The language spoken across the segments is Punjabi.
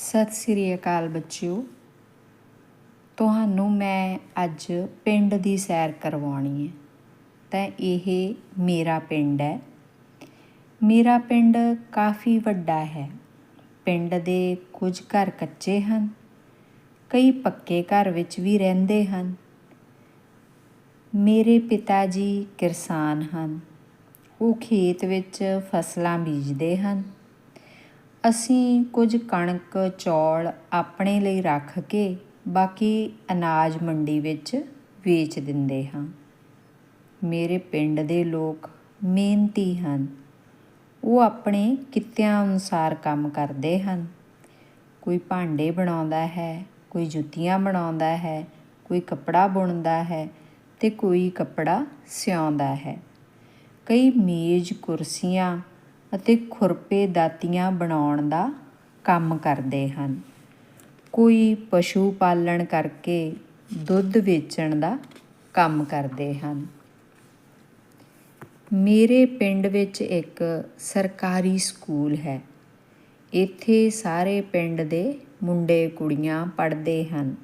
ਸਤਿ ਸ੍ਰੀ ਅਕਾਲ ਬੱਚਿਓ। ਤੁਹਾਨੂੰ ਮੈਂ ਅੱਜ ਪਿੰਡ ਦੀ ਸੈਰ ਕਰਵਾਉਣੀ ਹੈ। ਤਾਂ ਇਹ ਮੇਰਾ ਪਿੰਡ ਹੈ। ਮੇਰਾ ਪਿੰਡ ਕਾਫੀ ਵੱਡਾ ਹੈ। ਪਿੰਡ ਦੇ ਕੁਝ ਘਰ ਕੱਚੇ ਹਨ। ਕਈ ਪੱਕੇ ਘਰ ਵਿੱਚ ਵੀ ਰਹਿੰਦੇ ਹਨ। ਮੇਰੇ ਪਿਤਾ ਜੀ ਕਿਸਾਨ ਹਨ। ਉਹ ਖੇਤ ਵਿੱਚ ਫਸਲਾਂ ਬੀਜਦੇ ਹਨ। ਅਸੀਂ ਕੁਝ ਕਣਕ, ਚੌਲ ਆਪਣੇ ਲਈ ਰੱਖ ਕੇ ਬਾਕੀ ਅਨਾਜ ਮੰਡੀ ਵਿੱਚ ਵੇਚ ਦਿੰਦੇ ਹਾਂ। ਮੇਰੇ ਪਿੰਡ ਦੇ ਲੋਕ ਮਿਹਨਤੀ ਹਨ। ਉਹ ਆਪਣੇ ਕਿੱਤਿਆਂ ਅਨੁਸਾਰ ਕੰਮ ਕਰਦੇ ਹਨ। ਕੋਈ ਭਾਂਡੇ ਬਣਾਉਂਦਾ ਹੈ, ਕੋਈ ਜੁੱਤੀਆਂ ਬਣਾਉਂਦਾ ਹੈ, ਕੋਈ ਕੱਪੜਾ ਬੁਣਦਾ ਹੈ ਤੇ ਕੋਈ ਕੱਪੜਾ ਸਿਉਂਦਾ ਹੈ। ਕਈ ਮੇਜ਼, ਕੁਰਸੀਆਂ ਅਤੇ ਖੁਰਪੇ ਦਾਤੀਆਂ ਬਣਾਉਣ ਦਾ ਕੰਮ ਕਰਦੇ ਹਨ। ਕੋਈ ਪਸ਼ੂ ਪਾਲਣ ਕਰਕੇ ਦੁੱਧ ਵੇਚਣ ਦਾ ਕੰਮ ਕਰਦੇ ਹਨ। ਮੇਰੇ ਪਿੰਡ ਵਿੱਚ ਇੱਕ ਸਰਕਾਰੀ ਸਕੂਲ ਹੈ। ਇੱਥੇ ਸਾਰੇ ਪਿੰਡ ਦੇ ਮੁੰਡੇ ਕੁੜੀਆਂ ਪੜ੍ਹਦੇ ਹਨ।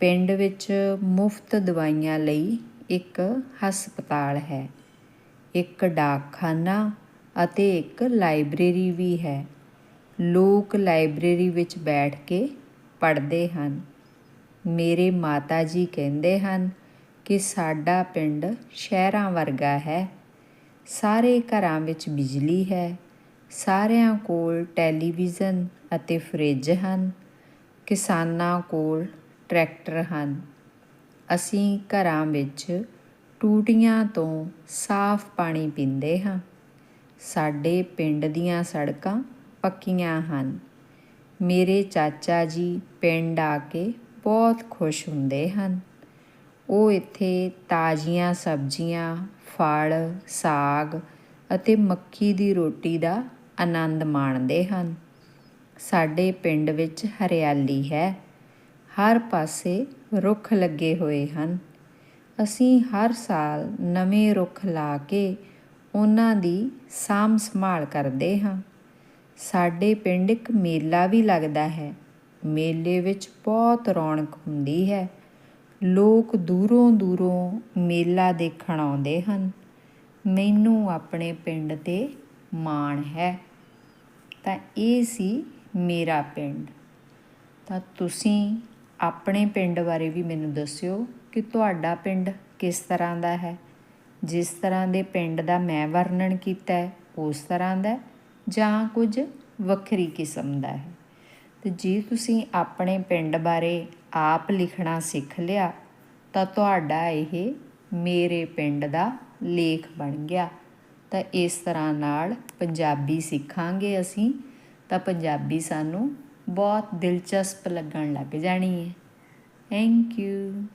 ਪਿੰਡ ਵਿੱਚ ਮੁਫਤ ਦਵਾਈਆਂ ਲਈ ਇੱਕ ਹਸਪਤਾਲ ਹੈ। ਇੱਕ ਡਾਕਖਾਨਾ ਅਤੇ ਇੱਕ ਲਾਇਬ੍ਰੇਰੀ ਵੀ ਹੈ। ਲੋਕ ਲਾਇਬ੍ਰੇਰੀ ਵਿੱਚ ਬੈਠ ਕੇ ਪੜ੍ਹਦੇ ਹਨ। ਮੇਰੇ ਮਾਤਾ ਜੀ ਕਹਿੰਦੇ ਹਨ ਕਿ ਸਾਡਾ ਪਿੰਡ ਸ਼ਹਿਰਾਂ ਵਰਗਾ ਹੈ। ਸਾਰੇ ਘਰਾਂ ਵਿੱਚ ਬਿਜਲੀ ਹੈ। ਸਾਰਿਆਂ ਕੋਲ ਟੈਲੀਵਿਜ਼ਨ ਅਤੇ ਫਰਿੱਜ ਹਨ। ਕਿਸਾਨਾਂ ਕੋਲ ਟਰੈਕਟਰ ਹਨ। ਅਸੀਂ ਘਰਾਂ ਵਿੱਚ ਟੂਟੀਆਂ ਤੋਂ ਸਾਫ਼ ਪਾਣੀ ਪੀਂਦੇ ਹਾਂ। ਸਾਡੇ ਪਿੰਡ ਦੀਆਂ ਸੜਕਾਂ ਪੱਕੀਆਂ ਹਨ। ਮੇਰੇ ਚਾਚਾ ਜੀ ਪਿੰਡ ਆ ਕੇ ਬਹੁਤ ਖੁਸ਼ ਹੁੰਦੇ ਹਨ। ਉਹ ਇੱਥੇ ਤਾਜ਼ੀਆਂ ਸਬਜ਼ੀਆਂ, ਫਲ, ਸਾਗ ਅਤੇ ਮੱਕੀ ਦੀ ਰੋਟੀ ਦਾ ਆਨੰਦ ਮਾਣਦੇ ਹਨ। ਸਾਡੇ ਪਿੰਡ ਵਿੱਚ ਹਰਿਆਲੀ ਹੈ। ਹਰ ਪਾਸੇ ਰੁੱਖ ਲੱਗੇ ਹੋਏ ਹਨ। ਅਸੀਂ ਹਰ ਸਾਲ ਨਵੇਂ ਰੁੱਖ ਲਾ ਕੇ ਉਹਨਾਂ ਦੀ ਸਾਂਭ ਸੰਭਾਲ ਕਰਦੇ ਹਾਂ। ਸਾਡੇ ਪਿੰਡ ਇੱਕ ਮੇਲਾ ਵੀ ਲੱਗਦਾ ਹੈ। ਮੇਲੇ ਵਿੱਚ ਬਹੁਤ ਰੌਣਕ ਹੁੰਦੀ ਹੈ। ਲੋਕ ਦੂਰੋਂ ਦੂਰੋਂ ਮੇਲਾ ਦੇਖਣ ਆਉਂਦੇ ਹਨ। ਮੈਨੂੰ ਆਪਣੇ ਪਿੰਡ ਤੇ ਮਾਣ ਹੈ। ਤਾਂ ਇਹ ਸੀ ਮੇਰਾ ਪਿੰਡ। ਤਾਂ ਤੁਸੀਂ ਆਪਣੇ ਪਿੰਡ ਬਾਰੇ ਵੀ ਮੈਨੂੰ ਦੱਸਿਓ ਕਿ ਤੁਹਾਡਾ ਪਿੰਡ ਕਿਸ ਤਰ੍ਹਾਂ ਦਾ ਹੈ। ਜਿਸ ਤਰ੍ਹਾਂ ਦੇ ਪਿੰਡ ਦਾ ਮੈਂ ਵਰਣਨ ਕੀਤਾ ਹੈ, ਉਸ ਤਰ੍ਹਾਂ ਦਾ ਜਾਂ ਕੁਝ ਵੱਖਰੀ ਕਿਸਮ ਦਾ ਹੈ। ਤੇ ਜੇ ਤੁਸੀਂ ਆਪਣੇ ਪਿੰਡ ਬਾਰੇ ਆਪ ਲਿਖਣਾ ਸਿੱਖ ਲਿਆ, ਤਾਂ ਤੁਹਾਡਾ ਇਹ ਮੇਰੇ ਪਿੰਡ ਦਾ ਲੇਖ ਬਣ ਗਿਆ। ਤਾਂ ਇਸ ਤਰ੍ਹਾਂ ਨਾਲ ਪੰਜਾਬੀ ਸਿੱਖਾਂਗੇ ਅਸੀਂ, ਤਾਂ ਪੰਜਾਬੀ ਸਾਨੂੰ ਬਹੁਤ ਦਿਲਚਸਪ ਲੱਗਣ ਲੱਗ ਜਾਣੀ ਹੈ। Thank you